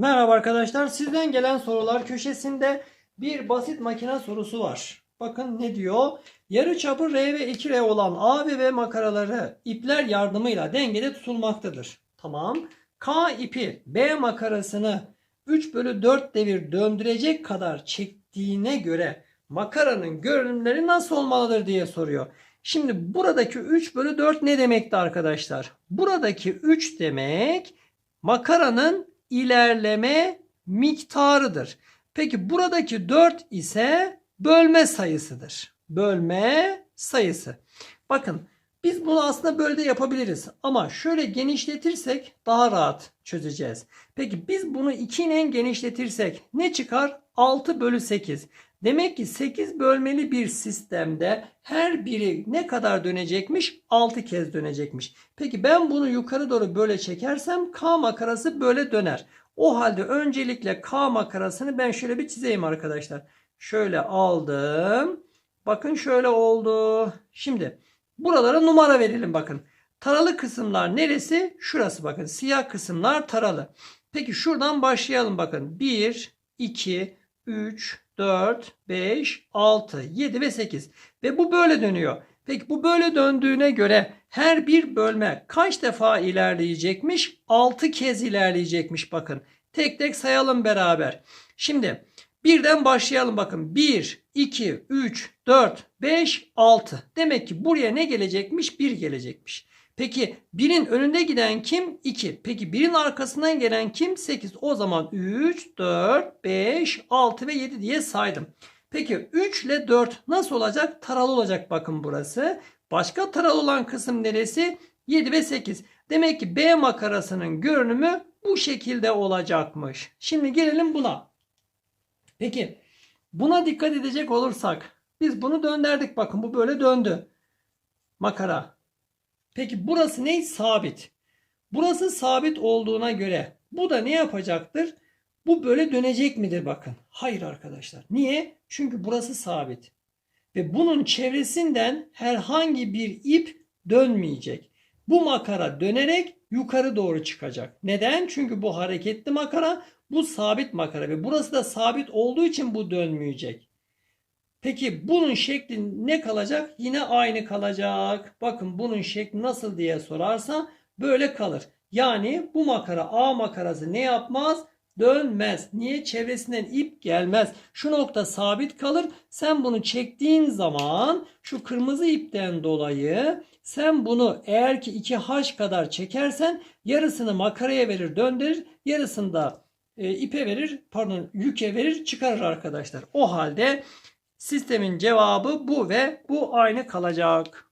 Merhaba arkadaşlar. Sizden gelen sorular köşesinde bir basit makine sorusu var. Bakın ne diyor? Yarıçapı R ve 2R olan A ve B makaraları ipler yardımıyla dengede tutulmaktadır. Tamam. K ipi B makarasını 3 bölü 4 devir döndürecek kadar çektiğine göre makaranın görünümleri nasıl olmalıdır diye soruyor. Şimdi buradaki 3 bölü 4 ne demekti arkadaşlar? Buradaki 3 demek makaranın ilerleme miktarıdır. Peki buradaki 4 ise bölme sayısıdır. Bölme sayısı. Bakın biz bunu aslında böyle de yapabiliriz. Ama şöyle genişletirsek daha rahat çözeceğiz. Peki biz bunu 2 ile genişletirsek ne çıkar? 6 bölü 8. Demek ki 8 bölmeli bir sistemde her biri ne kadar dönecekmiş? 6 kez dönecekmiş. Peki ben bunu yukarı doğru böyle çekersem K makarası böyle döner. O halde öncelikle K makarasını ben şöyle bir çizeyim arkadaşlar. Şöyle aldım. Bakın şöyle oldu. Şimdi buralara numara verelim bakın. Taralı kısımlar neresi? Şurası bakın. Siyah kısımlar taralı. Peki şuradan başlayalım bakın. 1, 2, 3, 4, 5, 6, 7 ve 8. Ve bu böyle dönüyor. Peki bu böyle döndüğüne göre her bir bölme kaç defa ilerleyecekmiş? 6 kez ilerleyecekmiş bakın. Tek tek sayalım beraber. Şimdi birden başlayalım bakın. 1, 2, 3, 4, 5, 6. Demek ki buraya ne gelecekmiş? 1 gelecekmiş. Peki 1'in önünde giden kim? 2. Peki 1'in arkasından gelen kim? 8. O zaman 3, 4, 5, 6 ve 7 diye saydım. Peki 3 ile 4 nasıl olacak? Taralı olacak bakın burası. Başka taralı olan kısım neresi? 7 ve 8. Demek ki B makarasının görünümü bu şekilde olacakmış. Şimdi gelelim buna. Peki buna dikkat edecek olursak biz bunu döndürdük bakın bu böyle döndü. Makara. Peki burası ne? Sabit. Burası sabit olduğuna göre bu da ne yapacaktır? Bu böyle dönecek midir bakın. Hayır arkadaşlar. Niye? Çünkü burası sabit. Ve bunun çevresinden herhangi bir ip dönmeyecek. Bu makara dönerek yukarı doğru çıkacak. Neden? Çünkü bu hareketli makara, bu sabit makara ve burası da sabit olduğu için bu dönmeyecek. Peki bunun şekli ne kalacak? Yine aynı kalacak. Bakın bunun şekli nasıl diye sorarsa böyle kalır. Yani bu makara A makarası ne yapmaz? Dönmez. Niye? Çevresinden ip gelmez. Şu nokta sabit kalır. Sen bunu çektiğin zaman şu kırmızı ipten dolayı sen bunu eğer ki 2H kadar çekersen yarısını makaraya verir döndürür. Yarısını da e, ipe verir pardon yüke verir çıkarır arkadaşlar. O halde Sistemin cevabı bu ve bu aynı kalacak.